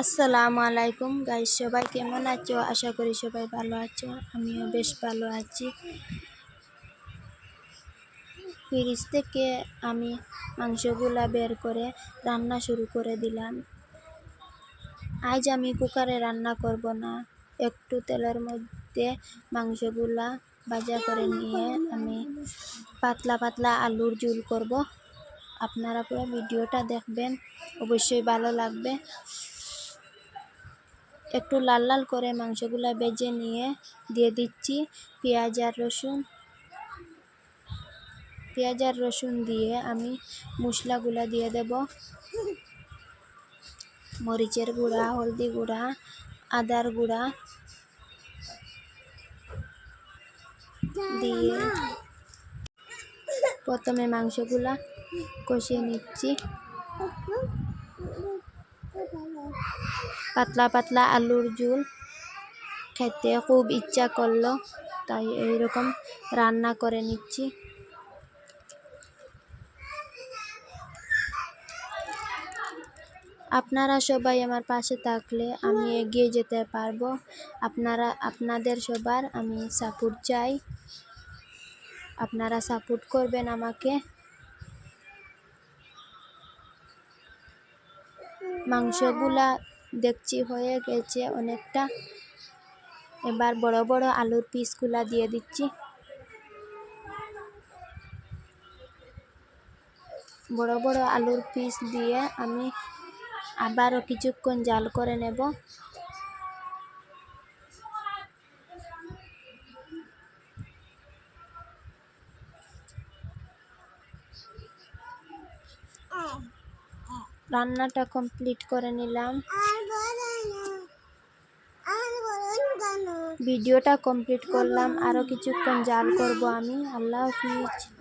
আসসালামু আলাইকুম গাইস, সবাই কেমন আছো? আশা করি সবাই ভালো আছো, আমিও বেশ ভালো আছি। ফ্রিজ থেকে আমি মাংসগুলা বের করে রান্না শুরু করে দিলাম। আজ আমি কুকারে রান্না করব না, একটু তেলের মধ্যে মাংসগুলা ভাজা করে নিয়ে আমি পাতলা পাতলা আলুর ঝুল করব। আপনারা পুরো ভিডিওটা দেখবেন, অবশ্যই ভালো লাগবে। একটু লাল লাল করে মাংসগুলা বেজে নিয়ে দিয়ে দিচ্ছি পেঁয়াজ আর রসুন। পেঁয়াজ আর রসুন দিয়ে আমি মশলাগুলা দিয়ে দেব। মরিচের গুঁড়া, হলদি গুঁড়া, আদার গুঁড়া দিয়ে প্রথমে মাংসগুলা কষিয়ে নিচ্ছি। পাতলা পাতলা আলুর ঝোল খেতে খুব ইচ্ছা করল তাই এইরকম রান্না করে নিচ্ছি। আপনারা সবাই আমার পাশে থাকলে আমি এগিয়ে যেতে পারব। আপনারা, আপনাদের সবার আমি সাপোর্ট চাই। আপনারা সাপোর্ট করবেন আমাকে। মাংসগুলা দেখছি, হয়ে গেছে অনেকটা। এবার বড় বড় আলুর পিসগুলা দিয়ে দিচ্ছি। বড় বড় আলুর পিস দিয়ে আমি আবারও কিছুক্ষণ জাল করে নেব। রান্নাটা কমপ্লিট করে নিলাম। ভিডিওটা কমপ্লিট করলাম। আরও কিছুক্ষণ জাল করব আমি। আল্লাহ হাফিজ।